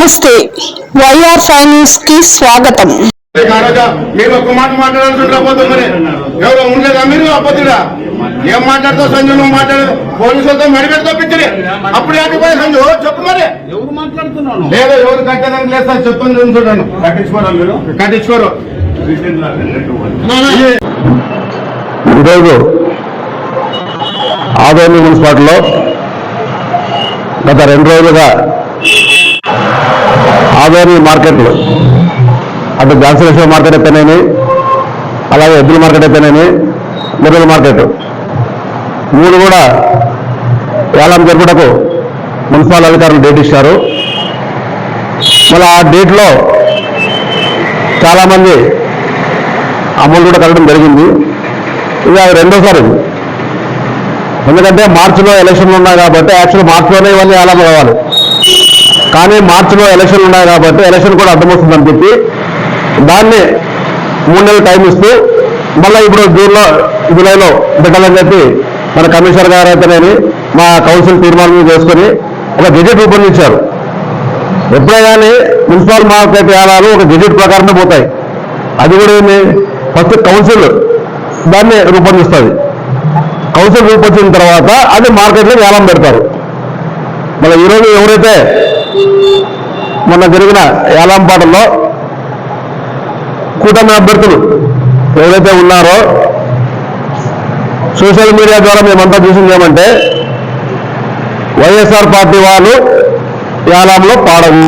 నమస్తే. వైఆర్ ఫైనాన్స్కి స్వాగతం. కాడగా మీరు ఒక్క మాట మాట్లాడాల్సి పోతే మరి. ఎవరో ఉండలేదా మీరు అబద్ధుడా ఏం మాట్లాడుతావు సంజు నువ్వు మాట్లాడదు పోలీసులతో మెడికెట్తో పిచ్చడి అప్పుడు ఆగిపోయి సంజు? చెప్పు మరి. ఎవరు మాట్లాడుతున్నాను? లేదు ఎవరు కట్టడానికి లేదు సార్ చెప్పని చూడండి పట్టించుకోవడం మీరు? కట్టించుకోరు. ఈరోజు ఆదోని మున్సిపాలిటీలో గత రెండు రోజులుగా ఆదోని మార్కెట్లు అటు జాన్సలేశ్వర మార్కెట్ అయితేనేమి అలాగే ఎద్దుల మార్కెట్ అయితేనేమి మిర్రల మార్కెట్. మూడు కూడా వేలం జరుపుటకు మున్సిపల్ అధికారులు డేట్ ఇచ్చారు. మళ్ళీ ఆ డేట్లో చాలామంది అమలు కూడా కలగడం జరిగింది. ఇది అది రెండోసారి. ఎందుకంటే మార్చిలో ఎలక్షన్లు ఉన్నాయి కాబట్టి యాక్చువల్ మార్చిలోనే ఇవన్నీ ఎలా కావాలి. కానీ మార్చిలో ఎలక్షన్లు ఉన్నాయి కాబట్టి ఎలక్షన్ కూడా అర్థమవుతుందని చెప్పి దాన్ని మూడు నెలలు టైం ఇస్తూ మళ్ళీ ఇప్పుడు జూన్లో జూలైలో పెట్టాలని చెప్పి మన కమిషనర్ గారు అయితేనేమి మా కౌన్సిల్ తీర్మానం చేసుకొని ఒక గెజెట్ రూపొందించారు. ఎప్పుడే కానీ మున్సిపల్ మార్కెట్ యాలాలు ఒక గెజెట్ ప్రకారమే పోతాయి. అది కూడా ఏమి ఫస్ట్ కౌన్సిల్ దాన్ని రూపొందిస్తుంది. కౌన్సిల్ రూపొందించిన తర్వాత అది మార్కెట్లో వేలం పెడతారు. మళ్ళీ ఈరోజు ఎవరైతే మొన్న జరిగిన ఏలాం పాటల్లో కూటమి అభ్యర్థులు ఎవరైతే ఉన్నారో సోషల్ మీడియా ద్వారా మేమంతా చూసింది ఏమంటే వైఎస్ఆర్ పార్టీ వాళ్ళు యాలంలో పాడవు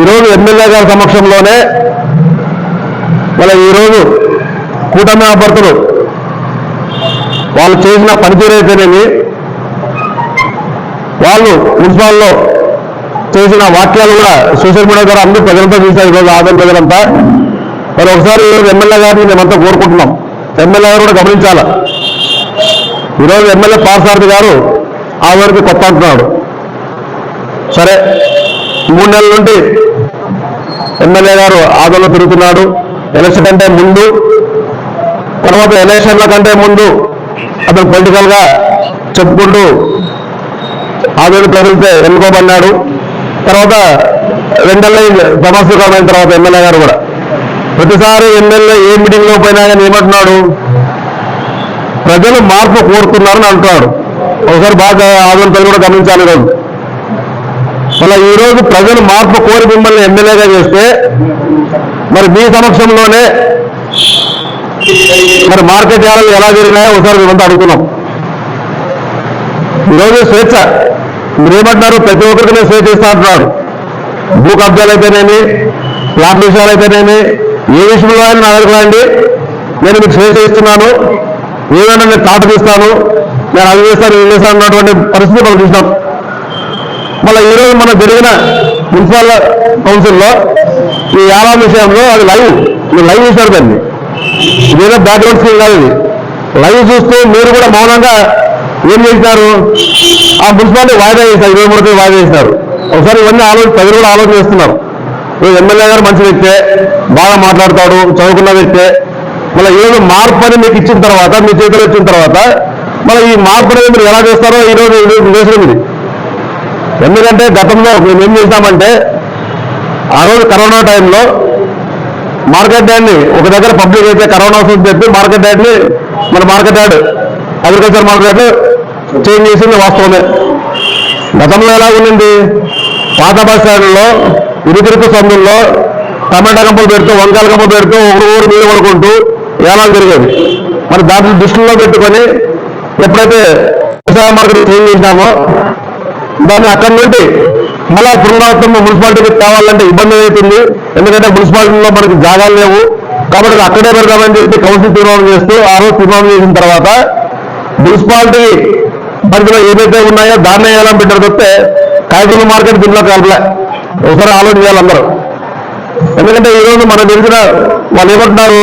ఈరోజు ఎమ్మెల్యే గారి సమక్షంలోనే మళ్ళీ ఈరోజు కూటమి అభ్యర్థులు వాళ్ళు చేసిన పనితీరు అయితేనేమి వాళ్ళు మున్సిపాల్లో చేసిన వాక్యాలు కూడా సోషల్ మీడియా ద్వారా అందరూ ప్రజలంతా చూశారు ఈరోజు ఆదాయం ప్రజలంతా. మరి ఒకసారి ఈరోజు ఎమ్మెల్యే గారిని మేమంతా కోరుకుంటున్నాం. ఎమ్మెల్యే గారు కూడా గమనించాల. ఈరోజు ఎమ్మెల్యే పార్సారథి గారు ఆ వరకు కొత్త అంటున్నాడు. సరే మూడు నెలల నుండి ఎమ్మెల్యే గారు ఆదోళన తిరుగుతున్నాడు ఎలక్షన్ కంటే ముందు తర్వాత ఎలక్షన్ల కంటే ముందు అతను పొలిటికల్గా చెప్పుకుంటూ ఆదోళన ప్రజలతో ఎన్నుకోబడినాడు. తర్వాత రెండేళ్ళ సమస్యకరమైన తర్వాత ఎమ్మెల్యే గారు కూడా. ప్రతిసారి ఎమ్మెల్యే ఏ మీటింగ్లో పోయినా కానీ ఏమంటున్నాడు? ప్రజలు మార్పు కోరుతున్నారని అంటున్నాడు. ఒకసారి బాగా ఆదోళన ప్రజలు కూడా గమనించాలి ఈరోజు. మళ్ళీ ఈ రోజు ప్రజలు మార్పు కోరి మిమ్మల్ని ఎమ్మెల్యేగా చేస్తే మరి మీ సమక్షంలోనే మరి మార్కెట్ యార్డులు ఎలా జరిగినాయో ఒకసారి మేమంతా అడుగుతున్నాం. ఈరోజు స్వేచ్ఛ. మీరేమంటున్నారు ప్రతి ఒక్కరికి నేను స్వేచ్ఛ ఇస్తా అంటున్నారు భూ కబ్జాలు అయితేనేమి ప్లాట్ విషయాలు అయితేనేమి ఏ విషయంలో అయినా నా దగ్గర రండి నేను మీకు స్వేచ్ఛ ఇస్తున్నాను. ఏదైనా నేను తాట తీస్తాను. నేను అది చేస్తాను ఏం చేస్తాను అన్నటువంటి పరిస్థితి మనం చూసినాం. మళ్ళీ ఈరోజు మనం జరిగిన మున్సిపల్ కౌన్సిల్లో ఈ యాభై విషయంలో అది లైవ్. మీరు లైవ్ చూశారు దాన్ని. ఇదేదో బ్యాక్గ్రౌండ్ స్క్రీన్ కాదు ఇది. లైవ్ చూస్తూ మీరు కూడా మౌనంగా ఏం చేసినారు? ఆ మున్సిపాలిటీ వాయిదా చేశారు ఇరవై మూడు వాయిదా చేశారు ఒకసారి ఇవన్నీ ఆలోచన ప్రజలు కూడా ఆలోచన చేస్తున్నారు. ఎమ్మెల్యే గారు మంచి వ్యక్తే బాగా మాట్లాడతాడు చదువుకున్న వ్యక్తే. మళ్ళీ ఈరోజు మార్పు అని మీకు ఇచ్చిన తర్వాత మీ చేతిలో ఇచ్చిన తర్వాత మళ్ళీ ఈ మార్పు అనేది మీరు ఎలా చేస్తారో ఈరోజు దేశం ఇది ఎందుకంటే గతంలో మేము ఏం చేసినామంటే ఆ రోజు కరోనా టైంలో మార్కెట్ యార్డ్ని ఒక దగ్గర పబ్లిక్ అయితే కరోనా వస్తుంది చెప్పి మార్కెట్ యార్డ్ని మన market yard agriculture market change చేసింది వాస్తవమే. గతంలో ఎలా ఉండింది? పాత బస్ స్టాండ్లో ఇరుకిరుకు సందుల్లో టమాటా కంపలు పెడుతూ వంకాయల కంపలు పెడుతూ ఒకరు ఊరు మీద పడుకుంటూ ఏలాలు జరిగేది. మరి దాన్ని దృష్టిలో పెట్టుకొని ఎప్పుడైతే వ్యవసాయ మార్కెట్ చేంజ్ చేసినామో దాన్ని అక్కడి నుండి మళ్ళా పునరావృతం మున్సిపాలిటీకి తేవాలంటే ఇబ్బంది అవుతుంది. ఎందుకంటే మున్సిపాలిటీలో మనకి జాగాలు లేవు. కాబట్టి అక్కడే పెడదామని చెప్పి కౌన్సిల్ తీర్మానం చేస్తూ ఆ రోజు తీర్మానం చేసిన తర్వాత మున్సిపాలిటీ పరిధిలో ఏదైతే ఉన్నాయో దాన్నే వేయాలని పెట్టారు తప్పితే కాయగూరల మార్కెట్ దీంట్లో కలపలే. ఒకసారి ఆలోచన చేయాలి అందరూ. ఎందుకంటే ఈరోజు మనం తెలిసిన వాళ్ళు ఏమంటున్నారు?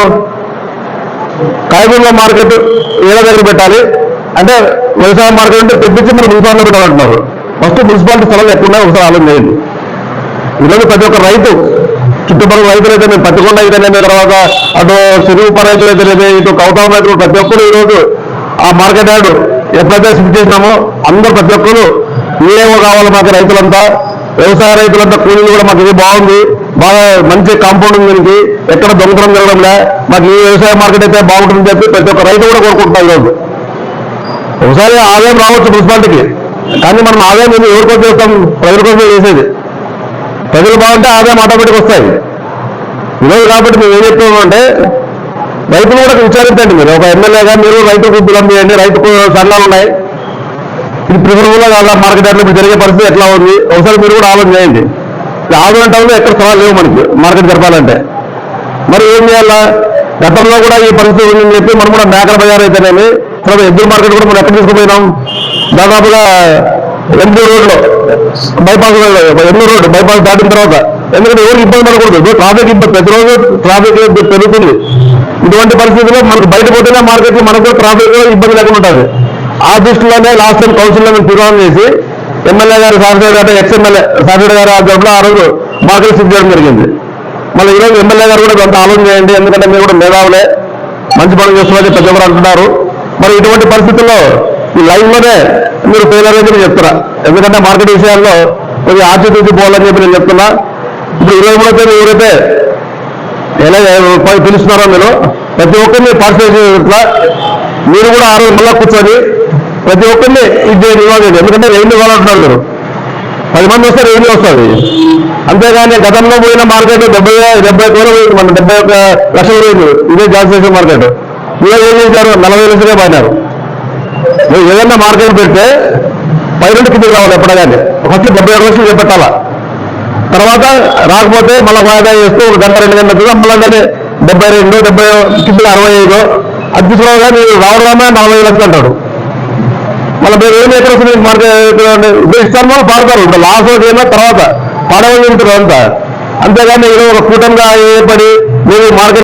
కాయగూరల మార్కెట్ ఏదో దగ్గర పెట్టాలి? అంటే వ్యవసాయ మార్కెట్ అంటే తెప్పించి మనం మున్సిపాలిటీ పెట్టాలంటున్నారు. ఫస్ట్ మున్సిపాలిటీ స్థలాలు ఎక్కడున్నాయో ఒకసారి ఆలోచన చేయండి. ఈరోజు ప్రతి ఒక్క రైతు చుట్టుపక్కల రైతులైతే మేము పత్తికొండ అయితేనేమి తర్వాత అటు సిరుగుప రైతులు అయితేనేమి ఇటు కౌతాం రైతులు ప్రతి ఒక్కరు ఈరోజు ఆ మార్కెట్ యార్డు ఎప్పుడైతే షిఫ్ట్ చేసినామో అందరూ ప్రతి ఒక్కరు ఏవో కావాలి మాకు రైతులంతా వ్యవసాయ రైతులంతా కూలీలు కూడా మాకు ఇది బాగుంది బాగా మంచి కాంపౌండ్ ఉంది దీనికి ఎక్కడ దొంగతనం జరగడంలే మాకు ఈ వ్యవసాయ మార్కెట్ అయితే బాగుంటుందని చెప్పి ప్రతి ఒక్క రైతు కూడా కోరుకుంటున్నారు ఈరోజు. ఒకసారి ఆదాయం రావచ్చు మున్సిపాలిటీకి కానీ మనం ఆదాయం మేము ఎవరి కోసం చేస్తాం? ప్రజల కోసం చేసేది. ప్రజలు బాగుంటే ఆదాయం ఆటోమేటిక్ వస్తాయి. ఈరోజు కాబట్టి మేము ఏం చెప్తున్నామంటే రైతులు కూడా విచారించండి మీరు. ఒక ఎమ్మెల్యేగా మీరు రైతు బిలం చేయండి రైతుకు సంఘాలు ఉన్నాయి. ఇది ప్రిఫరబుల్గా కాదా మార్కెట్ యార్డ్లో ఇప్పుడు జరిగే పరిస్థితి ఎట్లా ఉంది? ఒకసారి మీరు కూడా ఆలోచన చేయండి. ఆలోచన టైంలో ఎక్కడ సవాలు లేవు మనకి మార్కెట్ జరపాలంటే. మరి ఏం చేయాలా? గతంలో కూడా ఈ పరిస్థితి ఉందని చెప్పి మనం కూడా మేకల బజార్ అయితేనేమి తర్వాత ఎద్దుల మార్కెట్ కూడా మనం ఎక్కడ తీసుకుపోయినాం? దాదాపుగా ఎనిమిది రోడ్లో బైపాస్ ఎనిమిది రోడ్డు బైపాస్ దాటిన తర్వాత ఎందుకంటే ఎవరికి ఇబ్బంది పడకూడదు. ట్రాఫిక్ ఇబ్బంది ప్రతిరోజు ట్రాఫిక్ పెరుగుతుంది. ఇటువంటి పరిస్థితుల్లో మనకు బయట పోతేనే మార్కెట్లో మనకు కూడా ట్రాఫిక్ ఇబ్బంది లేకుండా ఉంటుంది. ఆ దృష్టిలోనే లాస్ట్ టైం కౌన్సిల్లో మేము తీర్మానం చేసి ఎమ్మెల్యే గారు సాఫ్ట్వేర్ గారు ఎక్స్ఎమ్మెల్యే సాఫ్ట్వేర్ గారు ఆధ్వర్యంలో ఆ రోజు మార్కెట్ సిద్ధ చేయడం జరిగింది. మళ్ళీ ఈరోజు ఎమ్మెల్యే గారు కూడా కొంత ఆలోచన చేయండి ఎందుకంటే మీరు కూడా మేధావులే మంచి పనులు చేస్తున్నారని పెద్దవారు అంటున్నారు. మరి ఇటువంటి పరిస్థితుల్లో ఈ లైవ్లోనే మీరు ఫెయిల్ అని చెప్తున్నా. ఎందుకంటే మార్కెట్ విషయాల్లో కొంచెం ఆచితూచి పోవాలని చెప్పి నేను చెప్తున్నా. ఇప్పుడు ఇరవై మూడో తేదీ ఎవరైతే ఎలా పిలుస్తున్నారో మీరు? ప్రతి ఒక్కరిని పార్టిసిపేట్ చేసినట్ల మీరు కూడా ఆ రోజు మళ్ళా కూర్చొని ప్రతి ఒక్కరిని ఇది చేయండి ఇవ్వాలి ఎందుకంటే రెవెన్యూ కావాలంటున్నారు మీరు. పది మంది వస్తే రెవెన్యూ వస్తుంది. అంతేగాని గతంలో పోయిన మార్కెట్ డెబ్బై డెబ్బై కోట్లు పోయింది మన డెబ్బై ఒక లక్షలు పోయింది. ఇదే జాన్సేషన్ మార్కెట్. ఇలా ఏం చేశారు? నలభై లక్షలే పోయినారు మీరు ఏదైనా మార్కెట్ పెడితే పై నుండి కిందకి రావాలి ఎప్పుడైనా ఒకటి డెబ్బై ఒక లక్షలు చేపెట్టాలా? తర్వాత రాకపోతే మళ్ళీ వాయిదా చేస్తూ ఒక గంట రెండు గంటలు మళ్ళీ డెబ్బై రెండు డెబ్బై కింద అరవై ఐదు. అధ్యక్షులుగా మీరు రావడమే నలభై లక్షలు అంటాడు. మళ్ళీ మీరు ఏం ఎక్కడ వస్తుంది? మార్కెట్ ఇస్తాను వాళ్ళు పాడతారు. ఇంకా లాస్ట్ ఏమో తర్వాత పాడవలు ఉంటారు అంతా. అంతేగాని ఏదో ఒక కూటమిగా ఏర్పడి మీరు మార్కెట్